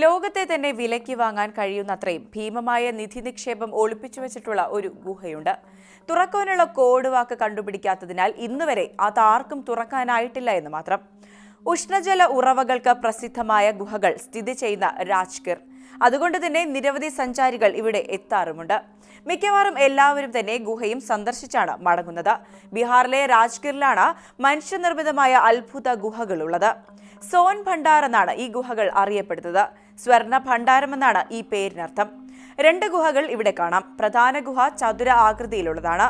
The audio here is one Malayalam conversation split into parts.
ലോകത്തെ തന്നെ വിലയ്ക്ക് വാങ്ങാൻ കഴിയുന്നത്രയും ഭീമമായ നിധി നിക്ഷേപം ഒളിപ്പിച്ചു വെച്ചിട്ടുള്ള ഒരു ഗുഹയുണ്ട്. തുറക്കാനുള്ള കോഡ് വാക്ക് കണ്ടുപിടിക്കാത്തതിനാൽ ഇന്നുവരെ അതാർക്കും തുറക്കാനായിട്ടില്ല എന്ന് മാത്രം. ഉഷ്ണജല ഉറവകൾക്ക് പ്രസിദ്ധമായ ഗുഹകൾ സ്ഥിതി ചെയ്യുന്ന രാജ്ഗിർ. അതുകൊണ്ട് തന്നെ നിരവധി സഞ്ചാരികൾ ഇവിടെ എത്താറുമുണ്ട്. മിക്കവാറും എല്ലാവരും തന്നെ ഗുഹയും സന്ദർശിച്ചാണ് മടങ്ങുന്നത്. ബീഹാറിലെ രാജ്ഗിറിലാണ് മനുഷ്യനിർമ്മിതമായ അത്ഭുത ഗുഹകളുള്ളത്. സോൻ ഭണ്ഡാർ എന്നാണ് ഈ ഗുഹകൾ അറിയപ്പെടുന്നത്. സ്വർണ ഭണ്ഡാരമെന്നാണ് ഈ പേരിനർത്ഥം. രണ്ട് ഗുഹകൾ ഇവിടെ കാണാം. പ്രധാന ഗുഹ ചതുര ആകൃതിയിലുള്ളതാണ്.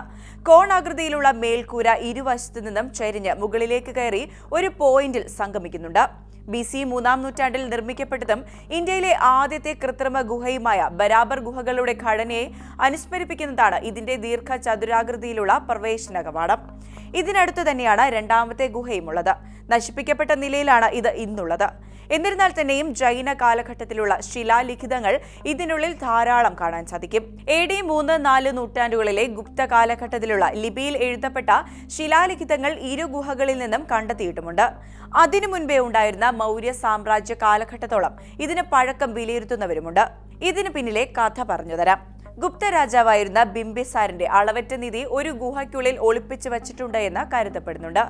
കോണാകൃതിയിലുള്ള മേൽക്കൂര ഇരുവശത്തു നിന്നും ചരിഞ്ഞ് മുകളിലേക്ക് കയറി ഒരു പോയിന്റിൽ സംഗമിക്കുന്നുണ്ട്. ബി സി മൂന്നാം നൂറ്റാണ്ടിൽ നിർമ്മിക്കപ്പെട്ടതും ഇന്ത്യയിലെ ആദ്യത്തെ കൃത്രിമ ഗുഹയുമായ ബരാബർ ഗുഹകളുടെ ഘടനയെ അനുസ്മരിപ്പിക്കുന്നതാണ് ഇതിന്റെ ദീർഘ ചതുരാകൃതിയിലുള്ള പ്രവേശന കവാടം ഇതിനടുത്ത് തന്നെയാണ് രണ്ടാമത്തെ ഗുഹയുമുള്ളത്. നശിപ്പിക്കപ്പെട്ട നിലയിലാണ് ഇത് ഇന്നുള്ളത്. എന്നിരുന്നാൽ തന്നെയും ജൈന കാലഘട്ടത്തിലുള്ള ശിലാലിഖിതങ്ങൾ ഇതിനുള്ളിൽ ധാരാളം കാണാൻ സാധിക്കും. എ ഡി മൂന്ന് നാല് നൂറ്റാണ്ടുകളിലെ ഗുപ്ത കാലഘട്ടത്തിലുള്ള ലിപിയിൽ എഴുതപ്പെട്ട ശിലാലിഖിതങ്ങൾ ഇരു ഗുഹകളിൽ നിന്നും കണ്ടെത്തിയിട്ടുമുണ്ട്. അതിനു മുൻപേ ഉണ്ടായിരുന്ന മൗര്യ സാമ്രാജ്യ കാലഘട്ടത്തോളം ഇതിന് പഴക്കം വിലയിരുത്തുന്നവരുമുണ്ട്. ഇതിനു പിന്നിലെ കഥ പറഞ്ഞുതരാം ഗുപ്ത രാജാവായിരുന്ന ബിംബിസാറിന്റെ അളവറ്റ നിധി ഒരു ഗുഹയ്ക്കുള്ളിൽ ഒളിപ്പിച്ചു വച്ചിട്ടുണ്ട് എന്ന് കരുതപ്പെടുന്നുണ്ട്.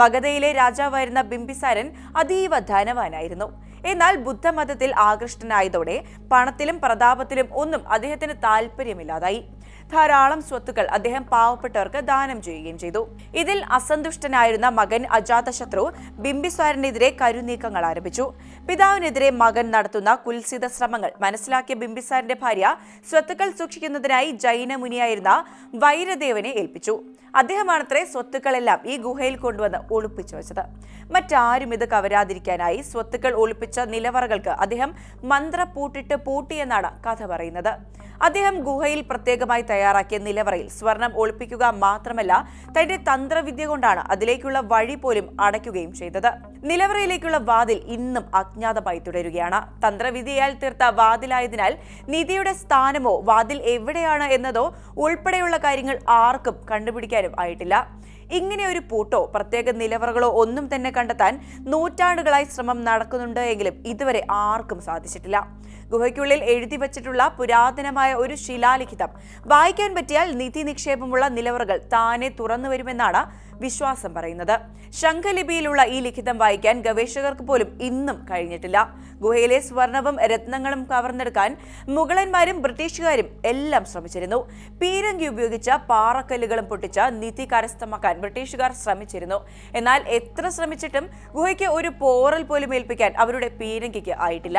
മഗധയിലെ രാജാവായിരുന്ന ബിംബിസാരൻ അതീവ ധനവാനായിരുന്നു. എന്നാൽ ബുദ്ധമതത്തിൽ ആകൃഷ്ടനായതോടെ പണത്തിലും പ്രതാപത്തിലും ഒന്നും അദ്ദേഹത്തിന് താല്പര്യമില്ലാതായി ധാരാളം സ്വത്തുക്കൾ അദ്ദേഹം പാവപ്പെട്ടവർക്ക് ദാനം ചെയ്യുകയും ചെയ്തു. ഇതിൽ അസന്തുഷ്ടനായിരുന്ന മകൻ അജാതശത്രു ബിംബിസാരനെതിരെ കരുനീക്കങ്ങൾ ആരംഭിച്ചു. പിതാവിനെതിരെ മകൻ നടത്തുന്ന കുൽസിത ശ്രമങ്ങൾ മനസ്സിലാക്കിയ ബിംബിസാരന്റെ ഭാര്യ സ്വത്തുക്കൾ സൂക്ഷിക്കുന്നതിനായി ജൈന മുനിയായിരുന്ന വൈരദേവനെ ഏൽപ്പിച്ചു. അദ്ദേഹമാണത്രേ സ്വത്തുക്കളെല്ലാം ഈ ഗുഹയിൽ കൊണ്ടുവന്ന് ഒളിപ്പിച്ചു വെച്ചത് മറ്റാരും ഇത് കവരാതിരിക്കാനായി സ്വത്തുക്കൾ ഒളിപ്പിച്ച നിലവറകൾക്ക് അദ്ദേഹം മന്ത്ര പൂട്ടിട്ട് പൂട്ടിയെന്നാണ് കഥ പറയുന്നത്. അദ്ദേഹം ഗുഹയിൽ പ്രത്യേകമായി തയ്യാറാക്കിയ നിലവറയിൽ സ്വർണം ഒളിപ്പിക്കുക മാത്രമല്ല തന്റെ തന്ത്രവിദ്യ കൊണ്ടാണ് അതിലേക്കുള്ള വഴി പോലും അടയ്ക്കുകയും ചെയ്തത്. നിലവറയിലേക്കുള്ള വാതിൽ ഇന്നും അജ്ഞാതമായി തുടരുകയാണ്. തന്ത്രവിദ്യയാൽ തീർത്ത വാതിലായതിനാൽ നിധിയുടെ സ്ഥാനമോ വാതിൽ എവിടെയാണ് എന്നതോ ഉൾപ്പെടെയുള്ള കാര്യങ്ങൾ ആർക്കും കണ്ടുപിടിക്കാനും ആയിട്ടില്ല. ഇങ്ങനെ ഒരു പൂട്ടോ പ്രത്യേക നിലവറകളോ ഒന്നും തന്നെ കണ്ടെത്താൻ നൂറ്റാണ്ടുകളായി ശ്രമം നടക്കുന്നുണ്ട് എങ്കിലും ഇതുവരെ ആർക്കും സാധിച്ചിട്ടില്ല. ഗുഹയ്ക്കുള്ളിൽ എഴുതി വച്ചിട്ടുള്ള പുരാതനമായ ഒരു ശിലാലിഖിതം. വായിക്കാൻ പറ്റിയാൽ നിധി നിക്ഷേപമുള്ള നിലവറകൾ താനെ തുറന്നു വരുമെന്നാണ് വിശ്വാസം പറയുന്നത്. ശംഖലിപിയിലുള്ള ഈ ലിഖിതം വായിക്കാൻ ഗവേഷകർക്ക് പോലും ഇന്നും കഴിഞ്ഞിട്ടില്ല. ഗുഹയിലെ സ്വർണവും രത്നങ്ങളും കവർന്നെടുക്കാൻ മുഗളന്മാരും ബ്രിട്ടീഷുകാരും എല്ലാം ശ്രമിച്ചിരുന്നു. പീരങ്കി ഉപയോഗിച്ച പാറക്കല്ലുകളും പൊട്ടിച്ച നിധി കരസ്ഥമാക്കാൻ ബ്രിട്ടീഷുകാർ ശ്രമിച്ചിരുന്നു. എന്നാൽ എത്ര ശ്രമിച്ചിട്ടും ഗുഹയ്ക്ക് ഒരു പോറൽ പോലും ഏൽപ്പിക്കാൻ അവരുടെ പീരങ്കിക്ക് ആയിട്ടില്ല.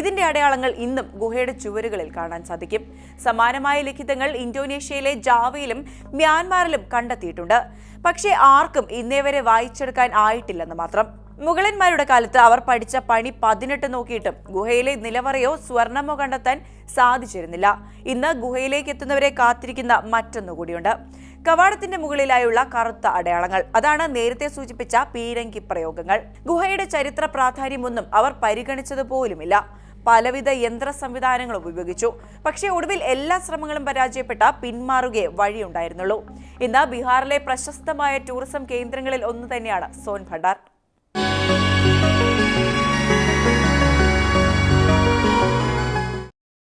ഇതിന്റെ അടയാളങ്ങൾ ഇന്നും ഗുഹയുടെ ചുവരുകളിൽ കാണാൻ സാധിക്കും. സമാനമായ ലിഖിതങ്ങൾ ഇന്തോനേഷ്യയിലെ ജാവയിലും മ്യാൻമാറിലും കണ്ടെത്തിയിട്ടുണ്ട്. പക്ഷേ ആർക്കും ഇന്നേ വരെ വായിച്ചെടുക്കാൻ ആയിട്ടില്ലെന്ന് മാത്രം. മുഗളന്മാരുടെ കാലത്ത് അവർ പഠിച്ച പണി പതിനെട്ട് നോക്കിയിട്ടും ഗുഹയിലെ നിലവറയോ സ്വർണമോ കണ്ടെത്താൻ സാധിച്ചിരുന്നില്ല. ഇന്ന് ഗുഹയിലേക്ക് എത്തുന്നവരെ കാത്തിരിക്കുന്ന മറ്റൊന്നു കൂടിയുണ്ട്. കവാടത്തിന്റെ മുകളിലായുള്ള കറുത്ത അടയാളങ്ങൾ. അതാണ് നേരത്തെ സൂചിപ്പിച്ച പീരങ്കി പ്രയോഗങ്ങൾ. ഗുഹയുടെ ചരിത്ര പ്രാധാന്യമൊന്നും അവർ പരിഗണിച്ചത് പോലുമില്ല. പലവിധ യന്ത്ര സംവിധാനങ്ങളും ഉപയോഗിച്ചു. പക്ഷേ ഒടുവിൽ എല്ലാ ശ്രമങ്ങളും പരാജയപ്പെട്ട പിന്മാറുകയെ വഴിയുണ്ടായിരുന്നുള്ളൂ. ഇന്ന് ബീഹാറിലെ പ്രശസ്തമായ ടൂറിസം കേന്ദ്രങ്ങളിൽ ഒന്ന് തന്നെയാണ് സോൻ ഭണ്ഡാർ